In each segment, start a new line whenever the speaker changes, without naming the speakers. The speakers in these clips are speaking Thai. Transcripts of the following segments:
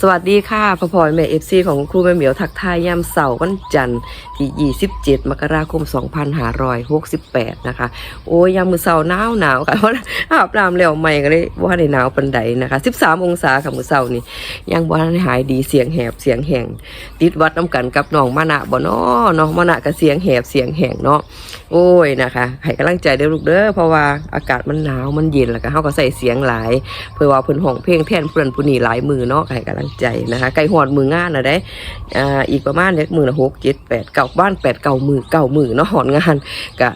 สวัสดีค่ะพ่อพลอยแม่เอฟซีของครูแม่เหมียวทักทายยามเสาร์วันจันทร์ที่ 27 มกราคม 2568 นะคะ โอ้ยยามมือเสาร์หนาวหนาวค่ะเพราะอาบน้ำแล้วใหม่ก็เลยว่าได้หนาวปันใดนะคะ 13 องศาค่ะมือเสาร์นี่ยังบ่ทันหายดีเสียงแหบเสียงแห้งติดวัดน้ำกันกับน้องมานะบ่เนาะน้องมานะก็เสียงแหบเสียงแห้งเนาะโอ้ยนะคะให้กำลังใจเด้อลูกเด้อเพราะว่าอากาศมันหนาวมันเย็นแล้วก็เฮาก็ใส่เสียงหลาย เพื่อว่าเพิ่นห้องเพลงแทนเพื่อนผู้นี้หลายมือเนาะให้กำลังใจนะคะไก่หอดมืองานนะได้อ่าอีกประมาณเล็กมือละหกเจ็ดแปดเก้าบ้านแปดเก้ามือเก้ามือเนาะหอนงานก็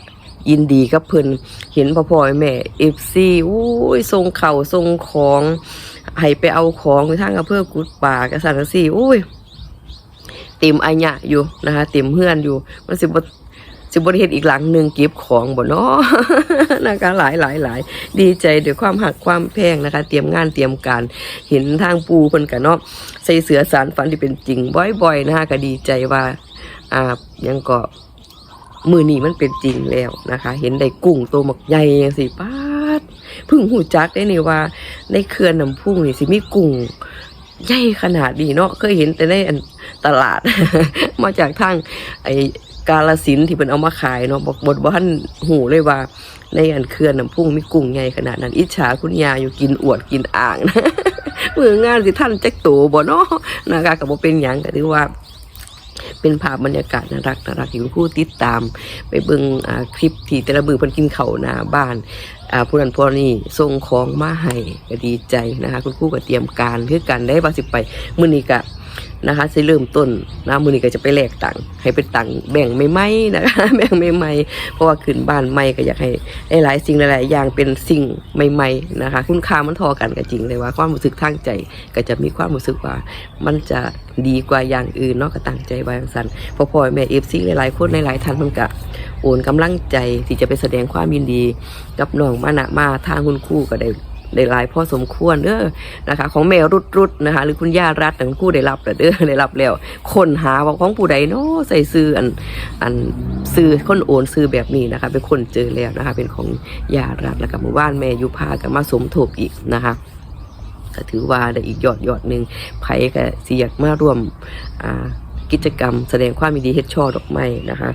ยินดีกับเพิ่นเห็นพ่อพ่อแม่เอฟซีอุ้ยทรงเข่าทรงของให้ไปเอาของไปทางอำเภอกุดป่ากระสันกระสีอุ้ยเต็มอัญญะอยู่นะคะเต็มเฮือนอยู่มันสิบ สิบริเฮ็ดอีกหลังหนึ่งเก็บของบ่เนาะนะคะหลายหลายหลายดีใจด้วยความหักความแพงนะคะ เตรียมงานเตรียมการเห็นทางปูเพิ่นกันเนาะใส่เสือสารฝันที่เป็นจริงบ่อยๆนะคะก็ดีใจว่าอ่ายังก็มือนี้มันเป็นจริงแล้วนะคะ เห็นได้กุ้งตัวหมักใหญ่จังสิป้าดเพิ่งหูจักได้นี่ว่า ในเขื่อนน้ำพุ่งนี่สิมีกุ้งใหญ่ขนาดนี้เนาะเคยเห็นแต่ในตลาด มาจากทางไอ กาลสินที่เป็นเอามาขายเนาะบอกบทบ้านหูเลยว่า ในอันเขื่อนน้ำพุ่งมีกุ้งใหญ่ขนาดนั้น อิจฉาคุณยายอยู่กินอวดกินอ่างนะมืองานสิท่านแจ็คโตบ่เนาะนะคะก็บ่เป็นหยังก็ถือว่าเป็นภาพบรรยากาศน่ารักน่ารักที่คุณครูติดตาม ไปเบิ่งคลิปที่แต่ละมือเพิ่นกินเข้าหน้าบ้านผู้นั้นผู้นี้ส่งของมาให้ก็ดีใจนะคะ คุณครูก็เตรียมการคือกันได้ว่าสิไปมื้อนี้ก็ นะคะสิเริ่มต้นนะมือนี้ก็จะไปแลกตังค์ให้เป็นตังค์แบ่งไม่ไหมนะคะแบ่งไม่ไหมเพราะว่าขึ้นบ้านใหม่ก็อยากให้หลายๆสิ่งหลายๆอย่างเป็นสิ่งใหม่ๆนะคะคุณค่ามันทอกันก็จริงเลยว่าความรู้สึกทางใจก็จะมีความรู้สึกว่า มันจะดีกว่าอย่างอื่นเนาะก็ตั้งใจไว้จังซั่นพอพ่อแม่เอฟซีหลายๆคนหลายๆท่านมันก็โอนกำลังใจที่จะไปแสดงความยินดี กับน้องมานะมาทางคุณครูก็ได้ ได้หลายพอสมควรเด้อนะคะ ของแม่รุดรุดนะคะ หรือคุณย่ารัดทั้งคู่ได้รับแล้วเด้อได้รับแล้วคนหาว่าของผู้ใดเนาะใส่ซื้ออันอันซื้อคนโอนซื้อแบบนี้นะคะ เป็นคนเจอแล้วนะคะ เป็นของย่ารัดแล้วกับหมู่บ้านแม่ยุพากับมาสมทบอีกนะคะก็ถือว่าได้อีกยอดยอดหนึ่งไผก็สิอยกมาร่วมอ่ากิจกรรมแสดงความยินดีเฮ็ดช่อดอกไม้นะคะ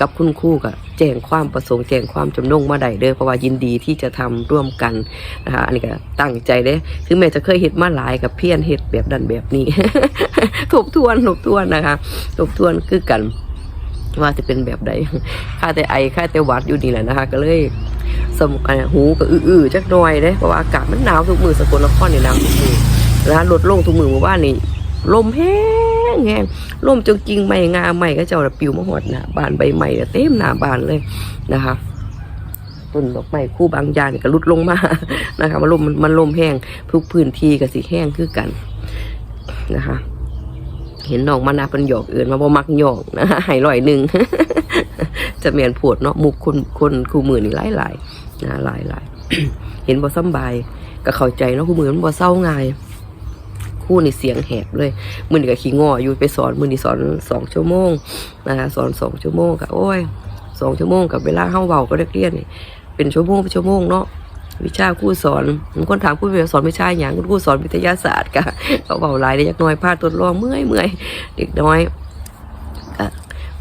กับคุณครู่ก็แจ้งความประสงค์แจ้งความจำนงมาได้เด้อเพราะว่ายินดีที่จะทำร่วมกันนะคะอันนี้ก็ตั้งใจเด้ถึงแม้จะเคยเฮ็ดมาหลายกับเพี้ยนเฮ็ดแบบดันแบบนี้ทบทวนทบทวนนะคะทบทวนคือกัน ว่าจะเป็นแบบใดค่าแต่ไอค่าแต่วัดอยู่นี่แหละนะคะ ก็เลยสมอ่าหูก็อื้อๆจักหน่อยเด้เพราะว่าอากาศมันหนาวทุกมือสกลนครนี่หนาวทุกมือนะคะลดลงทุกมือเมื่อวานนี่ลมแห้ง แห้งลมจงกิ่งใหม่งาใหม่ก็เจ้าน่ะปิวมาหดหน้าบานใบใหม่เต็มหน้าบานเลยนะคะต้นดอกไม้คู่บางยานี่ก็ลุดลงมานะคะมันลมมันมันลมแห้งทุกพื้นที่ก็สิแห้งคือกันนะคะ เห็นน้องมานาเป็นหยอกเอื่นมาบ่มักหยอกนะให้ลอยหนึ่งจะเมียนปวดเนาะมุกคนคนคู่มือนี่หลายหลายๆนะหลายหลายเห็นบ่สำบายก็เข้าใจเนาะคู่มือมันบ่เศร้าง่าย คู่นี่เสียงแหบเลยมือนี่ก็ขี้งออยู่ไปสอนมือนี่สอนสองชั่วโมงนะคะสอนสองชั่วโมงกับโอ้ยสองชั่วโมงกับเวลาเฮาเบาก็ได้เรียนเป็นชั่วโมงเป็นชั่วโมงเนาะวิชาคู่สอนผมคนถามครู่สอนวิชาอย่างคุณครูสอนวิทยาศาสตร์ก็เขาเบาหลายได้ยักน้อยพาดตัวรองเมื่อยเมื่อยเด็กน้อย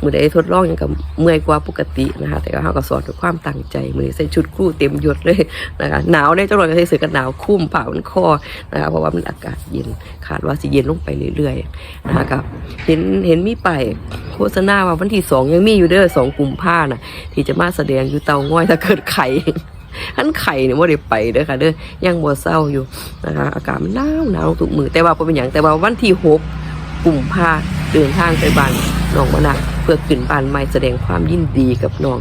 มือใดทดลองอย่างกับเมื่อยกว่าปกตินะคะ แต่ก็เขาก็สอนด้วยความตั้งใจมือใส่ชุดคู่เต็มยศเลยนะคะหนาวได้เจ้าหน่อยก็ใส่เสื้อกันหนาวคุ้มผ่ามันคอนะคะเพราะว่ามันอากาศเย็นขาดว่าสิเย็นลงไปเรื่อยๆนะคะครับเห็นเห็นมีไปายโฆษณาว่าวันที่สองยังมีอยู่เด้อสองกลุ่มผ้าน่ะ ที่จะมาแสดงอยู่เตาง่อยถ้าเกิดไข่อันไข่เนี่ยว่าได้ไปเด้อค่ะเด้อยังบ่เศร้าอยู่นะคะอากาศมันหนาวหนาวทุกมือแต่ว่าเป็นหยังแต่ว่าวันที่หก กลุ่มผ้าเดินทางไปบ้านน้องมะนะเพื่อขึ้นบ้านใหม่แสดงความยินดีกับน้อง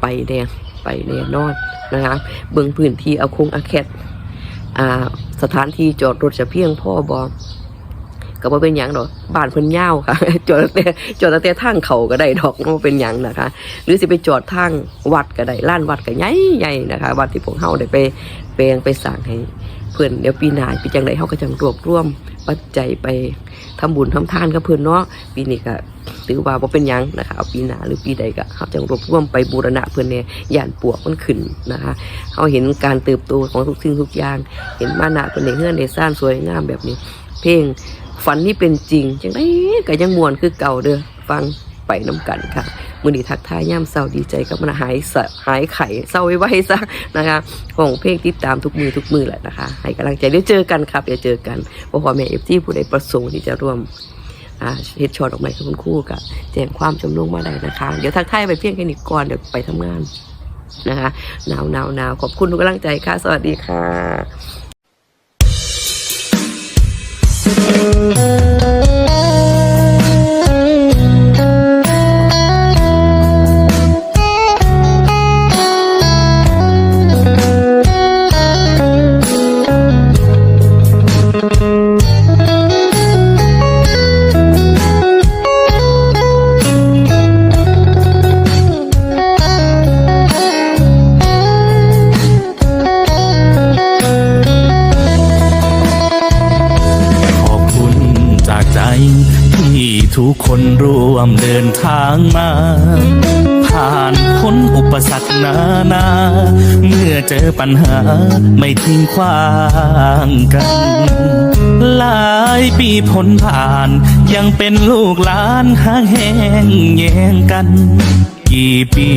ไปแน่ไปแน่นอนนะคะเบิ่งพื้นที่เอาคงอาแคตอ่าสถานที่จอดรถจะเพียงพ่อบ่ก็บ่เป็นหยังดอกบ้านเพิ่นยาวค่ะ จอดแต่จอดแต่ทางเขาก็ได้ดอกบ่เป็นหยังนะคะ หรือสิไปจอดทางวัดก็ได้ล้านวัดก็ใหญ่ใหญ่นะคะ วัดที่พวกเฮาได้ไปแปลงไปสร้างให้ เพื่อนเดี๋ยวปีหน้าปีจังไดเฮาก็จังรวบรวมปัจจัยไปทำบุญทำทานกับเพิ่นเนาะปีนี้ก็ถือว่าบ่เป็นยังนะคะเอาปีหน้าหรือปีใดก็เฮาจังรวบรวมไปบูรณะเพิ่นเนี่ยย่านปวกมันขึ้นนะคะเฮาเห็นการเติบโตของทุกสิ่งทุกอย่าง เห็นมานะเพิ่นเฮือนได้สร้างสวยงามแบบนี้ เพลงฝันนี่เป็นจริงจังได้ก็ยังมวนคือเก่าเด้อฟังไปน้ำกันค่ะ มือนี้ทักทายย่ำเศร้าดีใจกับมันหายสะหายไข่เศร้าไว้ซะนะคะของเพลงติดตามทุกมือทุกมือแหละนะคะ ให้กำลังใจเดี๋ยวเจอกันครับเดี๋ยวเจอกันพราะว่าแม่เอฟซีผู้ใดประสงค์ที่จะร่วมเฮ็ดช็อตออกมาคุณคู่กับแจ้งความจำนงมาได้นะคะ เดี๋ยวทักทายไปเพียงแค่นี้ก่อนเดี๋ยวไปทำงานนะคะหนาวหนาวหนาวขอบคุณทุกกำลังใจค่ะ สวัสดีค่ะ
ทุกคนร่วมเดินทางมา ผ่านพ้นอุปสรรคนานา เมื่อเจอปัญหาไม่ทิ้งขว้างกัน หลายปีพ้นผ่าน ยังเป็นลูกหลานห่างแห้งแย่งกัน กี่ปี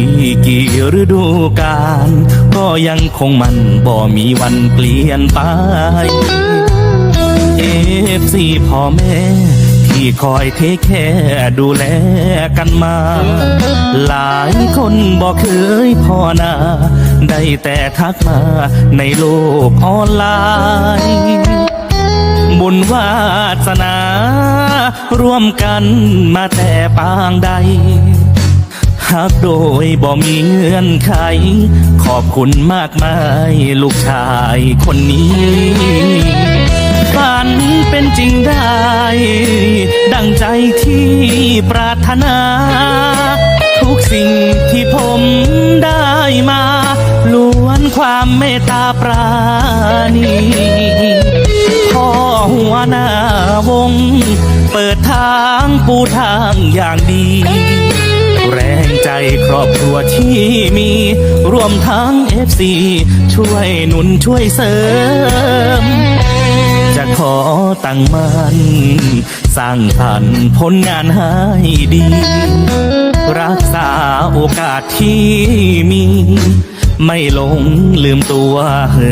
กี่ฤดูกาลก็ยังคงมันบ่มีวันเปลี่ยนไปเอฟซีพ่อแม่ ที่คอยเทคแค่ดูแลกันมา หลายคนบอกเคยพ่อนา ได้แต่ทักมาในโลกออนไลน์บุญวาสนา ร่วมกันมาแต่ปางใดหากโดยบ่มีเงื่อนไข ขอบคุณมากมาย ลูกชายคนนี้ ฝันเป็นจริงได้ ดังใจที่ปรารถนา ทุกสิ่งที่ผมได้มา ล้วนความเมตตาปราณีพ่อหัวหน้าวง เปิดทางปูทางอย่างดีแรงใจครอบครัวที่มี รวมทั้งเอฟซีช่วยหนุนช่วยเสริม ขอตั้งมันสร้างสรรค์ผลงานให้ดี รักษาโอกาสที่มี ไม่หลงลืมตัวเหิ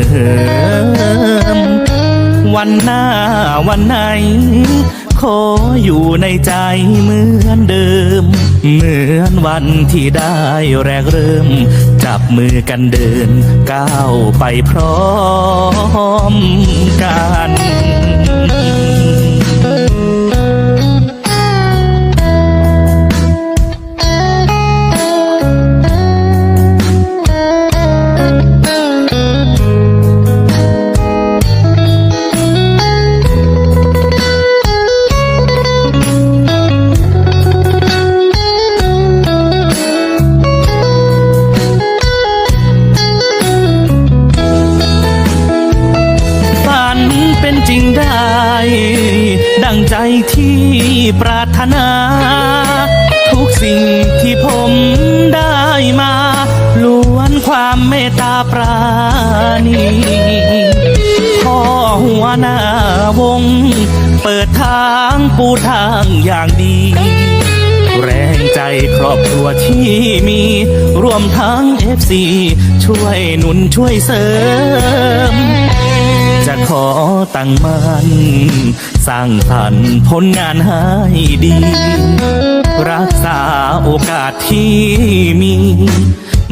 มวันหน้าวันไหน ขออยู่ในใจเหมือนเดิม เหมือนวันที่ได้แรกเริ่ม จับมือกันเดินก้าวไปพร้อมกัน ใจที่ปรารถนา ทุกสิ่งที่ผมได้มาล้วนความเมตตาปราณีพ่อหัวหน้าวง เปิดทางปูทางอย่างดี แรงใจครอบครัวที่มี รวมทั้งเอฟซีช่วยหนุนช่วยเสริม จะขอตั้งมันสร้างสรรค์ผลงานให้ดี รักษาโอกาสที่มี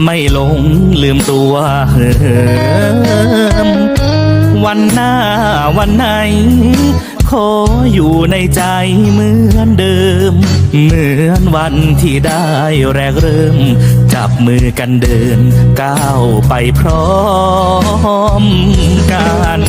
ไม่หลงลืมตัวเหิมวันหน้าวันไหน อยู่ในใจเหมือนเดิม เหมือนวันที่ได้แรกเริ่ม จับมือกันเดินก้าวไปพร้อมกัน